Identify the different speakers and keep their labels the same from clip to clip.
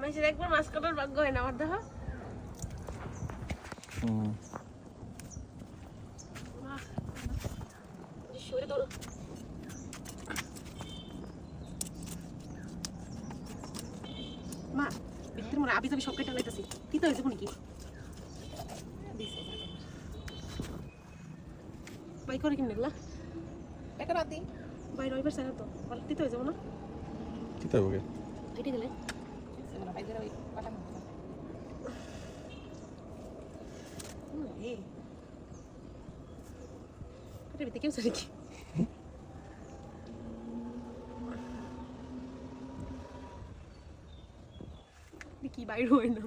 Speaker 1: মাসের একবার মাছ কাটার ভাগ্য হয় না আমার দেখো সরে মা বিদ্যুৎ মনে আবি যাবি সব কেটে লাইতেছি তিতে হয়েছে নাকি বাই করে কিনে গেলা
Speaker 2: একটা রাতি
Speaker 1: বাই রবিবার স্যার তো। বলে তিতে হয়ে। যাব না
Speaker 3: কি? তাই ওকে
Speaker 1: কেটে গেলে
Speaker 2: বাইরে ওই পাঠানো
Speaker 1: কেটে দিতে কেউ নাকি? কি কি বাইর হয় না?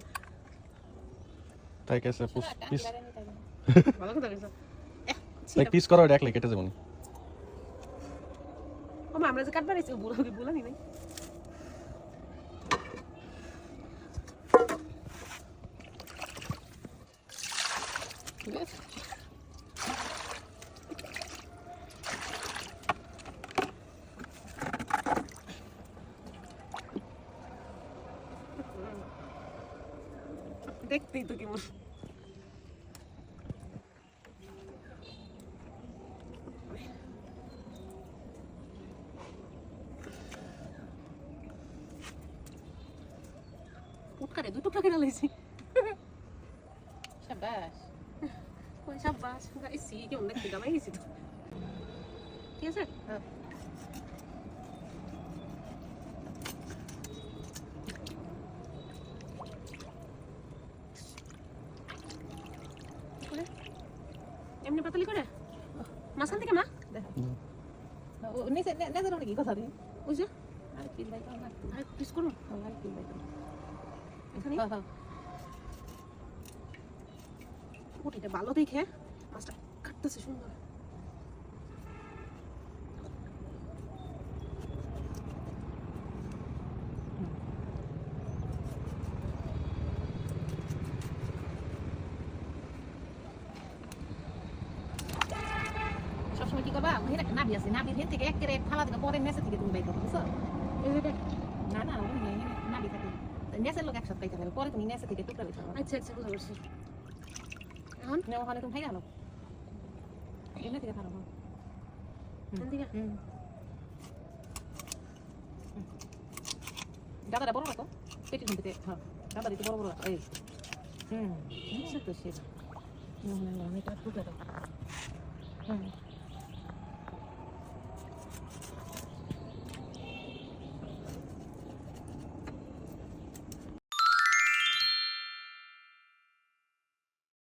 Speaker 3: তাই কেসে পিস
Speaker 1: ভালো কথা কইছো। এহ,
Speaker 3: পিস করা ডাকলে কেটে যাবনি
Speaker 1: ও আমরা যে কাটবার এসে বুড়া বুড়া নি নাই
Speaker 2: ঠিক আছে
Speaker 1: দেখতেই তো কেমন উটকারে দুটো টাকা লাইছি
Speaker 2: সাবাস
Speaker 1: ওই সাব্বাস গাইছি কেমন দেখতে গামাই গেছি তো ঠিক আছে? এমনি পাতালি করে মাঝখান থেকে মা
Speaker 2: নিচে নেজে রুনি কি কথা আর লাইক
Speaker 1: আর পিস করুন
Speaker 2: আর কি লাইক
Speaker 1: এখানে
Speaker 2: হ্যাঁ
Speaker 1: ভালো দেখে মাছটা কাটতেছে সুন্দর।
Speaker 2: সবসময় কি করবা? ওখানে একটা নাবি আছে নাবির হেন থেকে এক কেরে ফালা দিবে থেকে তুমি বুঝছ?
Speaker 1: দেখ।
Speaker 2: না না ওখানে নাবি থাকে। নেচের লোক একসাথে পাইতে পারে পরে তুমি নেচে থেকে টুকরা
Speaker 1: আচ্ছা আচ্ছা বুঝতে পারছি। এখন
Speaker 2: না ওখানে তুমি ভাই গেলো এমনি থেকে ভালো
Speaker 1: এখান থেকে?
Speaker 2: হুম। দাদাটা বড় রাখো পেটি থেকে হ্যাঁ। দাদা একটু বড় বড় রাখো এই। হুম। তো সে অনেকটা টুকরা দাও হুম।